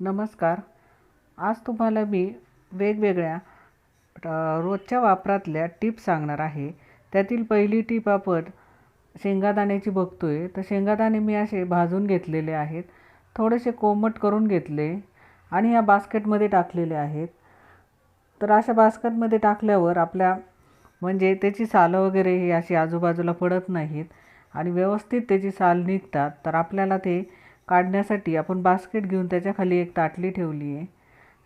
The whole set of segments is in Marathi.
नमस्कार. आज तुम्हाला मी वेगवेगळ्या रोजच्या वापरातल्या टिप्स सांगणार आहे. त्यातील पहिली टीप आपण शेंगादाण्याची बघतो आहे तर शेंगादाणे मी असे भाजून घेतलेले आहेत. थोडेसे कोमट करून घेतले आणि या बास्केटमध्ये टाकलेले आहेत. तर अशा बास्केटमध्ये टाकल्यावर आपल्या म्हणजे त्याची सालं वगैरे ही अशी आजूबाजूला पडत नाहीत आणि व्यवस्थित त्याची साल निघतात. तर आपल्याला ते काढण्यासाठी आपण बास्केट घेऊन त्याच्याखाली एक ताटली ठेवली आहे.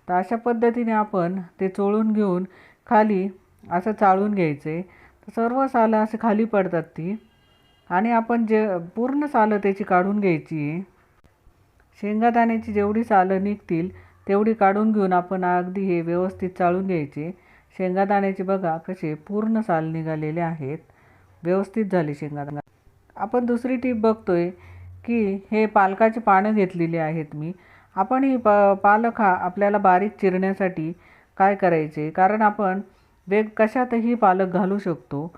तर अशा पद्धतीने आपण ते चोळून घेऊन खाली असं चाळून घ्यायचे. तर सर्व सालं असे खाली पडतात ती. आणि आपण जे पूर्ण सालं त्याची काढून घ्यायची आहे. शेंगादाण्याची जेवढी सालं निघतील तेवढी काढून घेऊन आपण अगदी हे व्यवस्थित चाळून घ्यायचे. शेंगादाण्याचे बघा कसे पूर्ण साल निघालेले आहेत. व्यवस्थित झाले शेंगादाणा. आपण दुसरी टीप बघतोय. की हे पालकाची पानं घेतलेली आहेत मी. आपण ही प पालक हा आपल्याला बारीक चिरण्यासाठी काय करायचे? कारण आपण वेग कशातही पालक घालू शकतो.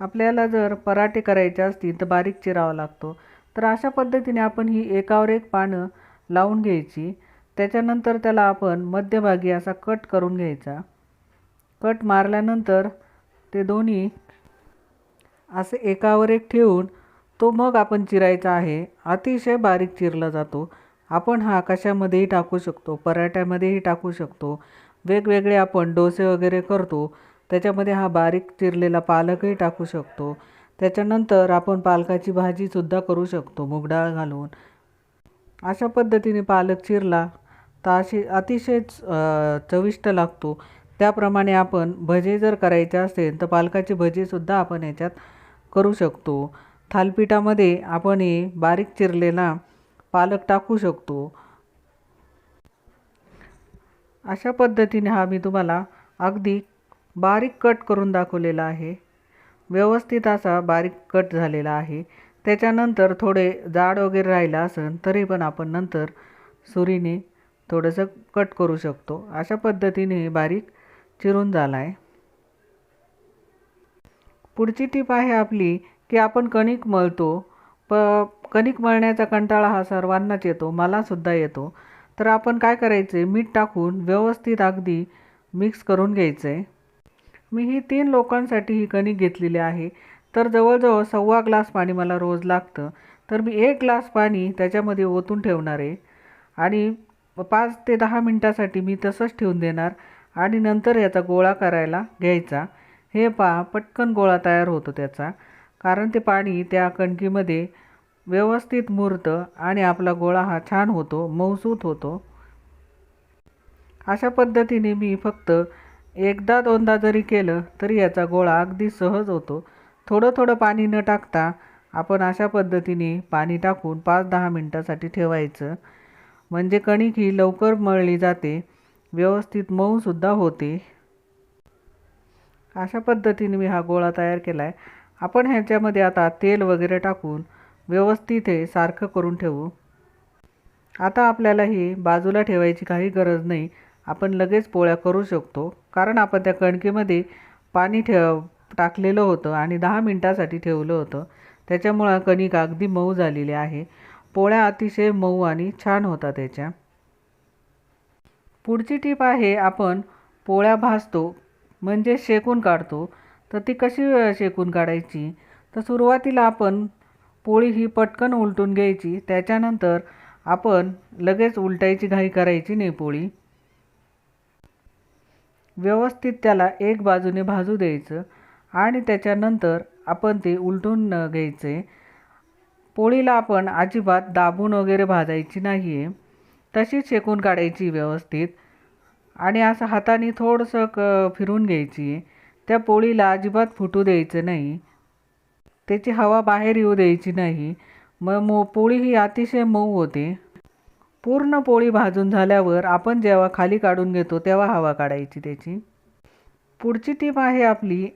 आपल्याला जर पराठे करायचे असतील तर बारीक चिरावा लागतो. तर अशा पद्धतीने आपण ही एकावर एक पानं लावून घ्यायची. त्याच्यानंतर त्याला आपण मध्यभागी असा कट करून घ्यायचा. कट मारल्यानंतर ते दोन्ही असे एकावर एक ठेवून तो मग आपण चिरायचा आहे. अतिशय बारीक चिरला जातो. आपण हा कशामध्येही टाकू शकतो पराठ्यामध्येही टाकू शकतो. वेगवेगळे आपण डोसे वगैरे करतो. त्याच्यामध्ये हा बारीक चिरलेला पालकही टाकू शकतो. त्याच्यानंतर आपण पालकाची भाजीसुद्धा करू शकतो मुगडाळ घालून. अशा पद्धतीने पालक चिरला तर अशी अतिशय चविष्ट लागतो. त्याप्रमाणे आपण भजे जर करायचे असेल तर पालकाची भजीसुद्धा आपण याच्यात करू शकतो. थालपिठामध्ये आपण हे बारीक चिरलेला पालक टाकू शकतो. अशा पद्धतीने हा मी तुम्हाला अगदी बारीक कट करून दाखवलेला आहे. व्यवस्थित असा बारीक कट झालेला आहे. त्याच्यानंतर थोडे जाड वगैरे राहिलं असेल तरी पण आपण नंतर सुरीने थोडंसं कट करू शकतो. अशा पद्धतीने बारीक चिरून झाला आहे पुढची टीप आहे आपली की आपण कणिक मळतो. प कणिक मळण्याचा कंटाळा हा सर्वांनाच येतो मलासुद्धा येतो. तर आपण काय करायचे? मीठ टाकून व्यवस्थित अगदी मिक्स करून घ्यायचं. आहे मी ही तीन लोकांसाठी ही कणिक घेतलेली आहे. तर जवळजवळ सव्वा ग्लास पाणी मला रोज लागतं. तर मी एक ग्लास पाणी त्याच्यामध्ये ओतून ठेवणार आहे. आणि पाच ते दहा मिनटासाठी मी तसंच ठेवून देणार. आणि नंतर याचा गोळा करायला घ्यायचा. हे पहा पटकन गोळा तयार होतो त्याचा. कारण ते पाणी त्या कणकीमध्ये व्यवस्थित मुरतं आणि आपला गोळा हा छान होतो मौसूत होतो. अशा पद्धतीने मी फक्त एकदा दोनदा जरी केलं तरी याचा गोळा अगदी सहज होतो. थोडं थोडं पाणी न टाकता आपण अशा पद्धतीने पाणी टाकून पाच दहा मिनटासाठी ठेवायचं. म्हणजे कणिक ही लवकर मळली जाते व्यवस्थित मऊसुद्धा होते. अशा पद्धतीने मी हा गोळा तयार केला आहे आपण ह्याच्यामध्ये आता तेल वगैरे टाकून व्यवस्थित हे सारखं करून ठेवू. आता आपल्याला ही बाजूला ठेवायची काही गरज नाही. आपण लगेच पोळ्या करू शकतो. कारण आपण त्या कणकेमध्ये पाणी ठेव टाकलेलं होतं आणि दहा मिनटासाठी ठेवलं होतं. त्याच्यामुळं कणिक अगदी मऊ झालेली आहे. पोळ्या अतिशय मऊ आणि छान होतात त्याच्या पुढची टीप आहे आपण पोळ्या भाजतो म्हणजे शेकून काढतो. तर ती कशी शेकून काढायची? तर सुरुवातीला आपण पोळी ही पटकन उलटून घ्यायची. त्याच्यानंतर आपण लगेच उलटायची घाई करायची नाही पोळी. व्यवस्थित त्याला एक बाजूने भाजू द्यायचं आणि त्याच्यानंतर आपण ते उलटून घ्यायचे. पोळीला आपण अजिबात दाबून वगैरे भाजायची नाही आहे तशीच शेकून काढायची व्यवस्थित. आणि असं हाताने थोडंसं क फिरून घ्यायची. त्या पोळीला अजिबात फुटू द्यायचं नाही. त्याची हवा बाहेर येऊ द्यायची नाही. मग मो पोळी ही अतिशय मऊ होते. पूर्ण पोळी भाजून झाल्यावर आपण जेव्हा खाली काढून घेतो तेव्हा हवा काढायची त्याची. पुढची टीप आहे आपली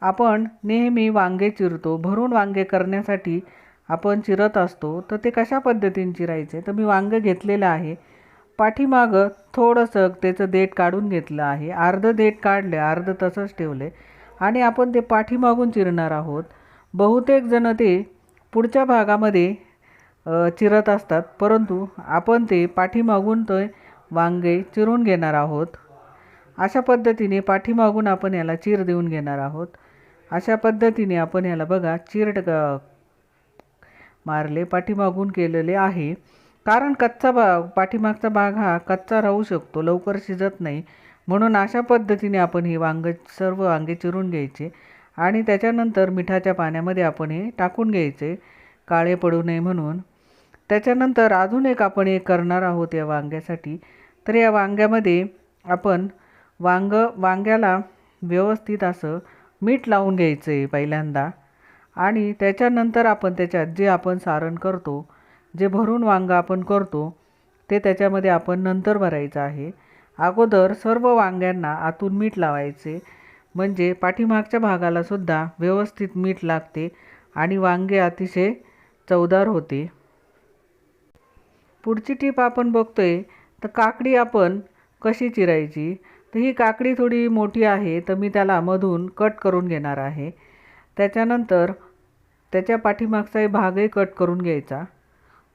आपण नेहमी वांगे चिरतो. भरून वांगे करण्यासाठी आपण चिरत असतो. तर ते कशा पद्धतीने चिरायचे? तर मी वांगं घेतलेलं आहे. पाठीमागं थोडंसं त्याचं देठ काढून घेतलं आहे. अर्धं देठ काढले अर्धं तसंच ठेवले आणि आपण ते पाठीमागून चिरणार आहोत. बहुतेक जण ते पुढच्या भागामध्ये चिरत असतात. परंतु आपण ते पाठीमागून ते वांगे चिरून घेणार आहोत. अशा पद्धतीने पाठीमागून आपण याला चीर देऊन घेणार आहोत. अशा पद्धतीने आपण याला बघा चीर मारले पाठीमागून केलेले आहे. कारण कच्चा भाग पाठीमागचा भाग हा कच्चा राहू शकतो लवकर शिजत नाही. म्हणून अशा पद्धतीने आपण ही वांग सर्व वांगे चिरून घ्यायचे आणि त्याच्यानंतर मिठाच्या पाण्यामध्ये आपण हे टाकून घ्यायचे. काळे पडू नये म्हणून. त्याच्यानंतर अजून एक आपण एक करणार आहोत या वांग्यासाठी. तर या वांग्यामध्ये आपण वांग वांग्याला व्यवस्थित असं मीठ लावून घ्यायचं आहे पहिल्यांदा. आणि त्याच्यानंतर आपण त्याच्यात जे आपण सारण करतो जे भरून वांगं आपण करतो ते त्याच्यामध्ये आपण नंतर भरायचं आहे. अगोदर सर्व वांग्यांना आतून मीठ लावायचे. म्हणजे पाठीमागच्या भागाला सुद्धा व्यवस्थित मीठ लागते आणि वांगे अतिशय चवदार होते. पुढची टीप आपण बघतोय तर काकडी आपण कशी चिरायची? तर ही काकडी थोडी मोठी आहे तर मी त्याला मधून कट करून घेणार आहे. त्याच्यानंतर त्याच्या पाठीमागचाही भागही कट करून घ्यायचा.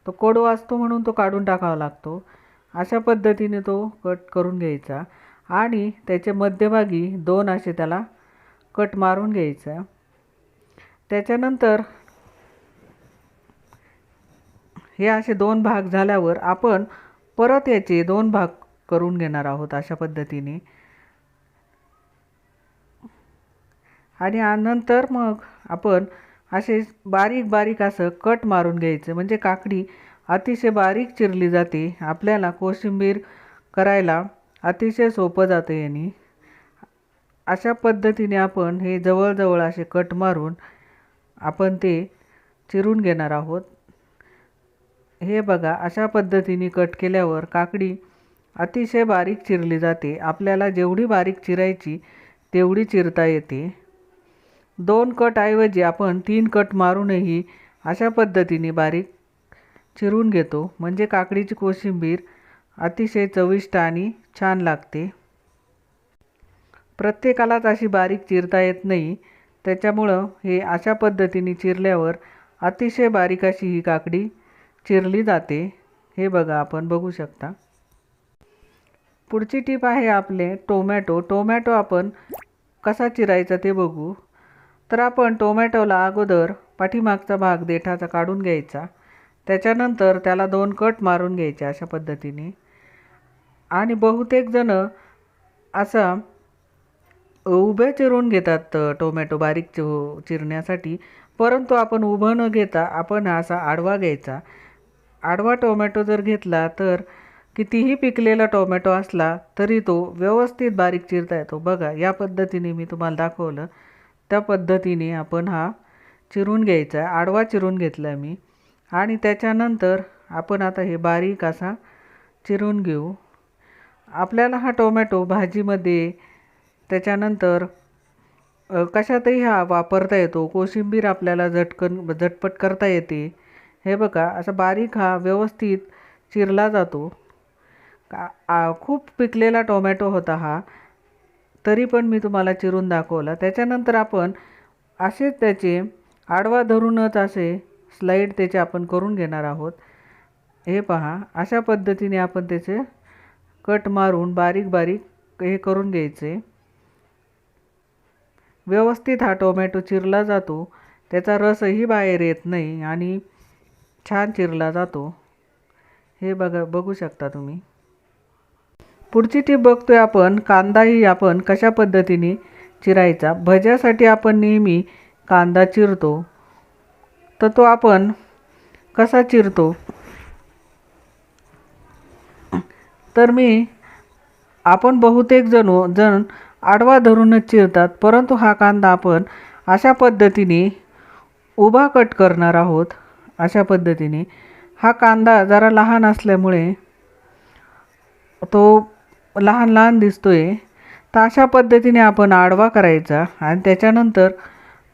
तो कडवा असतो म्हणून तो काढून टाकावा लागतो. अशा पद्धतीने तो कट करून घ्यायचा आणि त्याच्या मध्यभागी दोन असे त्याला कट मारून घ्यायचा. त्याच्यानंतर हे असे दोन भाग झाल्यावर आपण परत याचे दोन भाग करून घेणार आहोत अशा पद्धतीने. आणि नंतर मग आपण असे बारीक बारीक असं कट मारून घ्यायचं. म्हणजे काकडी अतिशय बारीक चिरली जाते. आपल्याला कोशिंबीर करायला अतिशय सोपं जातं याने. अशा पद्धतीने आपण हे जवळजवळ असे कट मारून आपण ते चिरून घेणार आहोत. हे बघा अशा पद्धतीने कट केल्यावर काकडी अतिशय बारीक चिरली जाते. आपल्याला जेवढी बारीक चिरायची तेवढी चिरता येते. दोन कट ऐवजी आपण तीन कट मारूनही अशा पद्धतीने बारीक चिरून घेतो. म्हणजे काकडीची कोशिंबीर अतिशय चविष्ट आणि छान लागते. प्रत्येकालाच अशी बारीक चिरता येत नाही. त्याच्यामुळं हे अशा पद्धतीने चिरल्यावर अतिशय बारीक अशी ही काकडी चिरली जाते. हे बघा आपण बघू शकता. पुढची टीप आहे आपले टोमॅटो. टोमॅटो आपण कसा चिरायचा ते बघू. तर आपण टोमॅटोला अगोदर पाठीमागचा भाग देठाचा काढून घ्यायचा. त्याच्यानंतर त्याला दोन कट मारून घ्यायचे अशा पद्धतीने. आणि बहुतेक जण असा उभ्या चिरून घेतात टोमॅटो बारीक चि चिरण्यासाठी. परंतु आपण उभं न घेता आपण असा आडवा घ्यायचा. आडवा टोमॅटो जर घेतला तर कितीही पिकलेला टोमॅटो असला तरी तो व्यवस्थित बारीक चिरता येतो. बघा या पद्धतीने मी तुम्हाला दाखवलं. त्या पद्धतीने आपण हा चिरून घ्यायचा आहे. आडवा चिरून घेतला मी. आणि त्याच्यानंतर आपण आता हे बारीक असा चिरून घेऊ. आपल्याला हा टोमॅटो भाजीमध्ये त्याच्यानंतर कशातही हा वापरता येतो. कोशिंबीर आपल्याला झटकन झटपट करता येते. हे बघा असा बारीक हा व्यवस्थित चिरला जातो. का आ, खूप पिकलेला टोमॅटो होता हा. तरी पण मी तुम्हाला चिरून दाखवला. त्याच्यानंतर आपण असेच त्याचे आडवा धरूनच असे स्लाईड त्याचे आपण करून घेणार आहोत. हे पहा अशा पद्धतीने आपण त्याचे कट मारून बारीक बारीक हे करून घ्यायचे. व्यवस्थित हा टोमॅटो चिरला जातो. त्याचा रसही बाहेर येत नाही आणि छान चिरला जातो. हे बघा बघू शकता तुम्ही. पुढची टीप बघतोय आपण कांदाही आपण कशा पद्धतीने चिरायचा? भज्यासाठी आपण नेहमी कांदा चिरतो. तर तो आपण कसा चिरतो? तर मी आपण बहुतेक जण जण आडवा धरूनच चिरतात परंतु हा कांदा आपण अशा पद्धतीने उभा कट करणार आहोत. अशा पद्धतीने. हा कांदा जरा लहान असल्यामुळे तो लहान लहान दिसतो आहे तर अशा पद्धतीने आपण आडवा करायचा आणि त्याच्यानंतर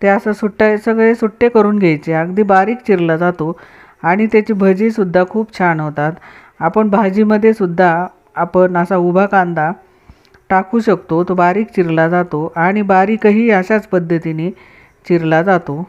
ते असं सुट्ट्या सगळे सुट्टे करून घ्यायचे. अगदी बारीक चिरला जातो आणि त्याची भजीसुद्धा खूप छान होतात. आपण भाजीमध्ये सुद्धा आपण असा उभा कांदा टाकू शकतो. तो बारीक चिरला जातो आणि बारीकही अशाच पद्धतीने चिरला जातो.